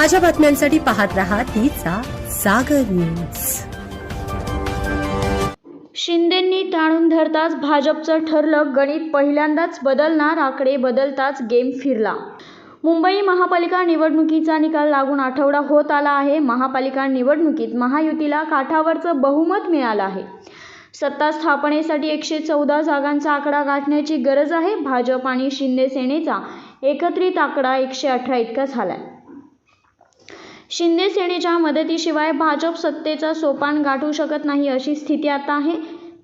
ताज्या बातम्यांसाठी पाहत रहा तिचा सागर न्यूज. शिंदेंनी टाळून धरताच भाजपचं ठरलं गणित पहिल्यांदाच बदलणार आकडे बदलताच गेम फिरला. मुंबई महापालिका निवडणुकीचा निकाल लागून आठवडा होत आला आहे. महापालिका निवडणुकीत महायुतीला काठावरचं बहुमत मिळालं आहे. सत्ता स्थापनेसाठी एकशे चौदा जागांचा आकडा गाठण्याची गरज आहे. भाजप आणि शिंदे सेनेचा एकत्रित आकडा एकशे अठरा इतका आहे शिंदे सेनेच्या मदतीशिवाय भाजप सत्तेचा सोपान गाठू शकत नाही अशी स्थिती आता आहे.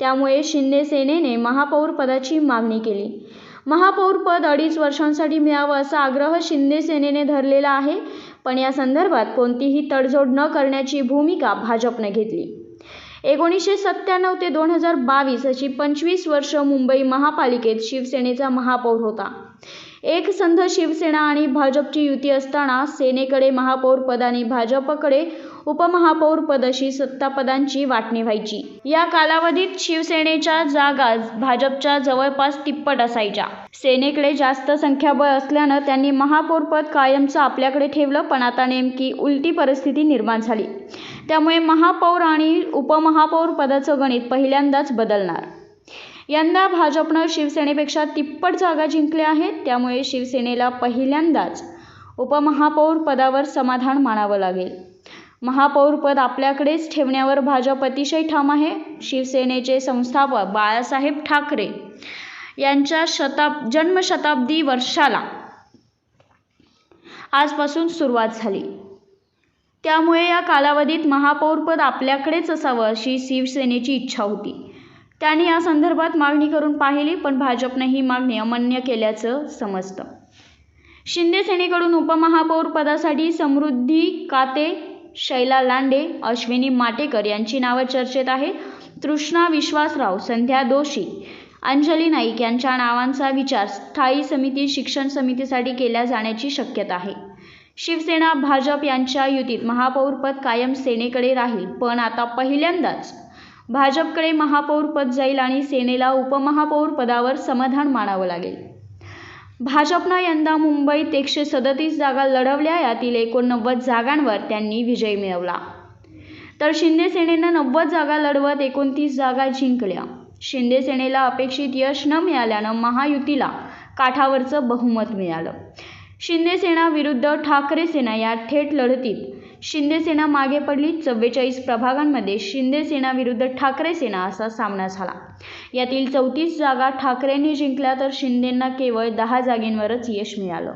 त्यामुळे शिंदे सेनेने महापौर पदाची मागणी केली. महापौर पद अडीच वर्षांसाठी मिळावं असा आग्रह शिंदे सेनेने धरलेला आहे. पण या संदर्भात कोणतीही तडजोड न करण्याची भूमिका भाजपने घेतली. एकोणीसशे सत्त्याण्णव ते दोन हजार बावीस अशी पंचवीस वर्ष मुंबई महापालिकेत शिवसेनेचा महापौर होता. एक संघ शिवसेना आणि भाजपची युती असताना सेनेकडे महापौर आणि भाजपकडे उपमहापौरपद अशी सत्तापदांची वाटणी व्हायची. या कालावधीत शिवसेनेच्या जागा भाजपच्या जवळपास तिप्पट असायच्या. सेनेकडे जास्त संख्याबळ असल्यानं त्यांनी महापौरपद कायमचं आपल्याकडे ठेवलं पण आता नेमकी उलटी परिस्थिती निर्माण झाली. त्यामुळे महापौर आणि उपमहापौर पदाचं गणित पहिल्यांदाच बदलणार. यंदा भाजपनं शिवसेनेपेक्षा तिप्पट जागा जिंकल्या आहेत त्यामुळे शिवसेनेला पहिल्यांदाच उपमहापौर पदावर समाधान मानावं लागेल. महापौरपद आपल्याकडेच ठेवण्यावर भाजप अतिशय ठाम आहे. शिवसेनेचे संस्थापक बाळासाहेब ठाकरे यांच्या शताब जन्मशताब्दी वर्षाला आजपासून सुरुवात झाली. त्यामुळे या कालावधीत महापौरपद आपल्याकडेच असावं अशी शिवसेनेची इच्छा होती. त्यांनी या संदर्भात मागणी करून पाहिली पण भाजपने ही मागणी अमान्य केल्याचं समजतं. शिंदे सेनेकडून उपमहापौर पदासाठी समृद्धी काते शैला लांडे अश्विनी माटेकर यांची नावं चर्चेत आहेत. तृष्णा विश्वासराव संध्या दोशी अंजली नाईक यांच्या नावांचा विचार स्थायी समिती शिक्षण समितीसाठी केल्या जाण्याची शक्यता आहे. शिवसेना भाजप यांच्या युतीत महापौरपद कायम सेनेकडे राहील पण आता पहिल्यांदाच भाजपकडे महापौरपद जाईल आणि सेनेला उपमहापौरपदावर समाधान मानावं लागेल. भाजपनं यंदा मुंबईत एकशे सदतीस जागा लढवल्या यातील एकोणनव्वद जागांवर त्यांनी विजय मिळवला. तर शिंदे सेनेनं नव्वद जागा लढवत एकोणतीस जागा जिंकल्या. शिंदे सेनेला अपेक्षित यश न मिळाल्यानं महायुतीला काठावरचं बहुमत मिळालं. शिंदे सेना विरुद्ध ठाकरे सेना या थेट लढतीत शिंदे सेना मागे पडली. चव्वेचाळीस प्रभागांमध्ये शिंदे सेना विरुद्ध ठाकरे सेना असा सामना झाला. यातील चौतीस जागा ठाकरेंनी जिंकल्या तर शिंदेंना केवळ दहा जागेंवरच यश मिळालं.